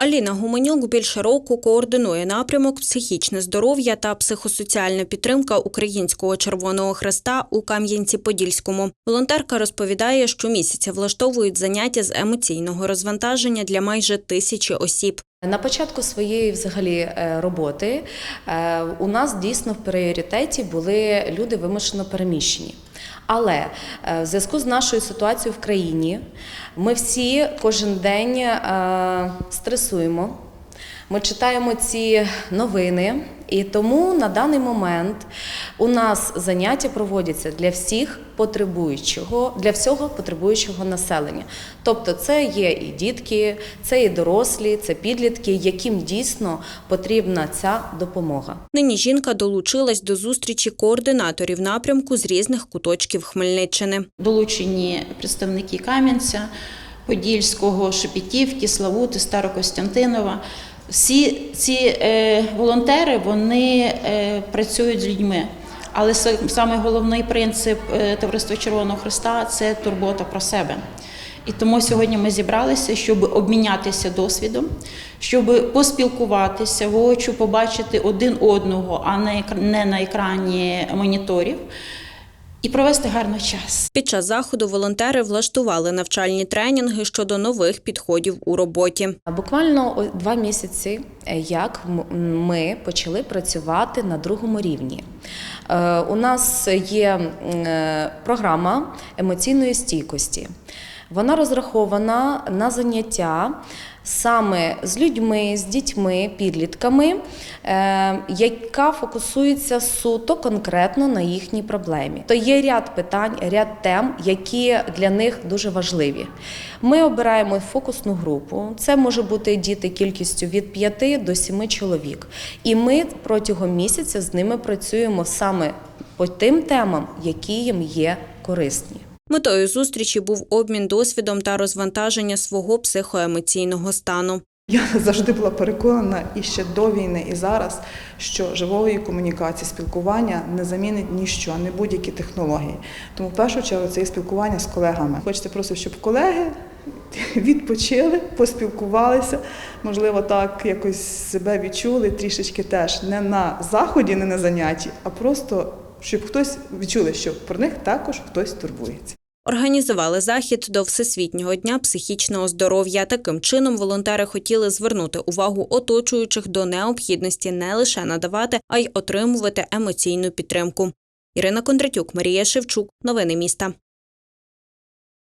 Аліна Гуменюк більше року координує напрямок психічне здоров'я та психосоціальна підтримка Українського Червоного Хреста у Кам'янці-Подільському. Волонтерка розповідає, що місяця влаштовують заняття з емоційного розвантаження для майже тисячі осіб. На початку своєї взагалі е, роботи е, у нас дійсно в пріоритеті були люди вимушено переміщені. Але е, в зв'язку з нашою ситуацією в країні ми всі кожен день е, стресуємо. Ми читаємо ці новини, і тому на даний момент у нас заняття проводяться для всіх потребуючого, для всього потребуючого населення. Тобто, це є і дітки, це і дорослі, це підлітки, яким дійсно потрібна ця допомога. Нині жінка долучилась до зустрічі координаторів напрямку з різних куточків Хмельниччини. Долучені представники Кам'янця, Подільського, Шепетівки, Славути, Старокостянтинова. Всі ці е, волонтери вони е, працюють з людьми. Але саме головний принцип е, Товариства Червоного Христа це турбота про себе. І тому сьогодні ми зібралися, щоб обмінятися досвідом, щоб поспілкуватися воочу, побачити один одного, а не на екрані моніторів, і провести гарний час. Під час заходу волонтери влаштували навчальні тренінги щодо нових підходів у роботі. Буквально два місяці, е, як ми почали працювати на другому рівні. Е, У нас є е, програма емоційної стійкості. Вона розрахована на заняття саме з людьми, з дітьми, підлітками, е, яка фокусується суто конкретно на їхній проблемі. То є ряд питань, ряд тем, які для них дуже важливі. Ми обираємо фокусну групу. Це може бути діти кількістю від 5 до 7 чоловік. І ми протягом місяця з ними працюємо саме по тим темам, які їм є корисні. Метою зустрічі був обмін досвідом та розвантаження свого психоемоційного стану. Я завжди була переконана і ще до війни, і зараз, що живої комунікації, спілкування не замінить ніщо, не будь-які технології. Тому в першу чергу це є спілкування з колегами. Хочеться просто, щоб колеги відпочили, поспілкувалися, можливо, так якось себе відчули трішечки теж не на заході, не на занятті, а просто щоб хтось відчули, що про них також хтось турбується. Організували захід до Всесвітнього дня психічного здоров'я. Таким чином волонтери хотіли звернути увагу оточуючих до необхідності не лише надавати, а й отримувати емоційну підтримку. Ірина Кондратюк, Марія Шевчук. Новини міста.